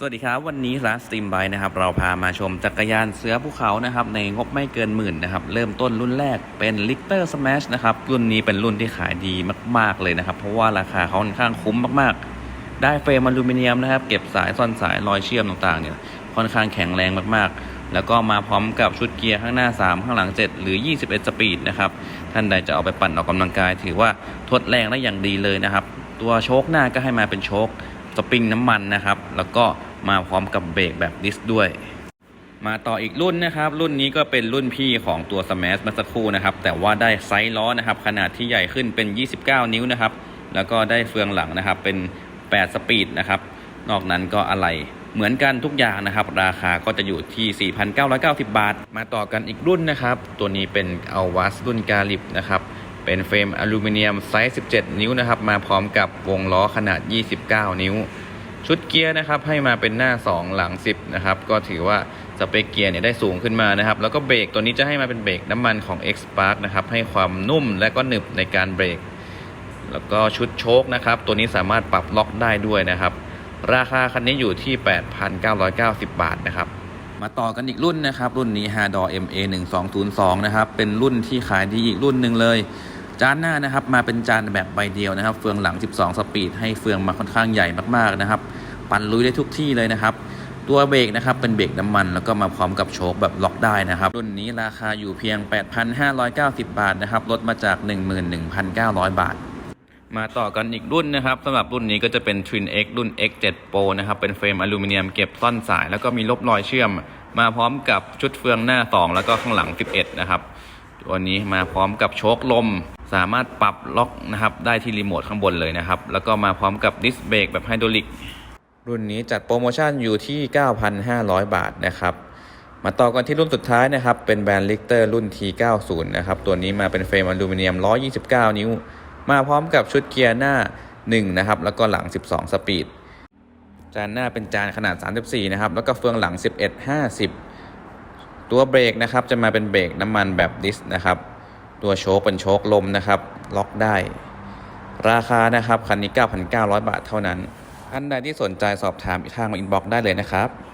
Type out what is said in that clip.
สวัสดีครับ วันนี้ร้านสตรีมไบนะครับเราพามาชมจักรยานเสือภูเขานะครับในงบไม่เกินหมื่นนะครับเริ่มต้นรุ่นแรกเป็นลิกเตอร์สแมชนะครับรุ่นนี้เป็นรุ่นที่ขายดีมาก ๆเลยนะครับ เพราะว่าราคาเขาค่อนข้างคุ้มมากๆ ได้เฟรมอลูมิเนียมนะครับ เก็บสายซ่อนสายรอยเชื่อมต่างๆเนี่ยค่อนข้างแข็งแรงมากๆ แล้วก็มาพร้อมกับชุดเกียร์ข้างหน้า 3 ข้างหลัง 7 หรือ 21 สปีดนะครับท่านใดจะเอาไปปั่นออกกำลังกาย ถือว่าทดแรงได้อย่างดีเลยนะครับตัวโชคหน้าก็ให้มาเป็นโชคสปริงน้ำมันนะครับแล้วก็ มาพร้อมกับเบรกแบบดิสด้วย มาต่ออีกรุ่นนะครับ รุ่นนี้ก็เป็นรุ่นพี่ของตัว Smash เมื่อสักครู่นะครับ แต่ว่าได้ไซส์ล้อนะครับ ขนาดที่ใหญ่ขึ้นเป็น 29 นิ้วนะครับ แล้วก็ได้เฟืองหลังนะครับ เป็น 8 สปีดนะครับ นอกนั้นก็อะไรเหมือนกันทุกอย่างนะครับ ราคาก็จะอยู่ที่ 4,990 บาท มาต่อกันอีกรุ่นนะครับ ตัวนี้เป็นเอาวัสรุ่นกาลิบนะครับเป็นเฟรมอลูมิเนียมไซส์ 17 นิ้วนะครับ มาพร้อมกับวงล้อขนาด 29 นิ้ว ชุดเกียร์นะครับให้มาเป็นหน้า 2 หลัง 10 นะครับ ก็ถือว่าสเปคเกียร์เนี่ยได้สูงขึ้นมานะครับ แล้วก็เบรกตัวนี้จะให้มาเป็นเบรกน้ำมันของ X Spark นะครับ ให้ความนุ่มและก็หนึบในการเบรก แล้วก็ชุดโชคนะครับ ตัวนี้สามารถปรับล็อกได้ด้วยนะครับ ราคาคันนี้อยู่ที่ 8,990 บาทนะครับมาต่อกันอีกรุ่นนะครับ รุ่นนี้ h a d o r MA 1 2 0 2นะครับ เป็นรุ่นที่ขายดีอีกรุ่นหนึ่งเลย จานหน้านะครับมาเป็นจานแบบใบเดียวนะครับ เฟืองหลัง 12 สปีดให้เฟืองมาค่อนข้างใหญ่มากๆนะครับ ปั่นลุยได้ทุกที่เลยนะครับ ตัวเบรกนะครับเป็นเบรกน้ำมัน แล้วก็มาพร้อมกับโชคแบบล็อกได้นะครับรุ่นนี้ราคาอยู่เพียง 8,590 บาทนะครับลดมาจาก 11,900 บาทมาต่อกันอีกรุ่นนะครับสำหรับรุ่นนี้ก็จะเป็น Twin X รุ่น X7 Pro นะครับ เป็นเฟรมอลูมิเนียมเก็บซ่อนสาย แล้วก็มีลบรอยเชื่อม มาพร้อมกับชุดเฟืองหน้า 2 แล้วก็ข้างหลัง 11 นะครับ ตัวนี้มาพร้อมกับโชคลม สามารถปรับล็อกนะครับได้ที่รีโมทข้างบนเลยนะครับ แล้วก็มาพร้อมกับดิสเบรกแบบไฮดรอลิก รุ่นนี้จัดโปรโมชั่นอยู่ที่ 9,500 บาทนะครับ มาต่อกันที่รุ่นสุดท้ายนะครับ เป็นแบรนด์ลิกเตอร์รุ่น T90 นะครับ ตัวนี้มาเป็นเฟรมอลูมิเนียม 129 นิ้ว มาพร้อมกับชุดเกียร์หน้า 1 นะครับ แล้วก็หลัง 12 สปีด จานหน้าเป็นจานขนาด 34 นะครับ แล้วก็เฟืองหลัง 11 50 ตัวเบรกนะครับจะมาเป็นเบรกน้ำมันแบบดิสนะครับ ตัวโชคเป็นโชคลมนะครับ ล็อกได้ ราคานะครับคันนี้ 9,900 บาทเท่านั้นท่านใดที่สนใจสอบถามทางอินบ็อกซ์ได้เลยนะครับ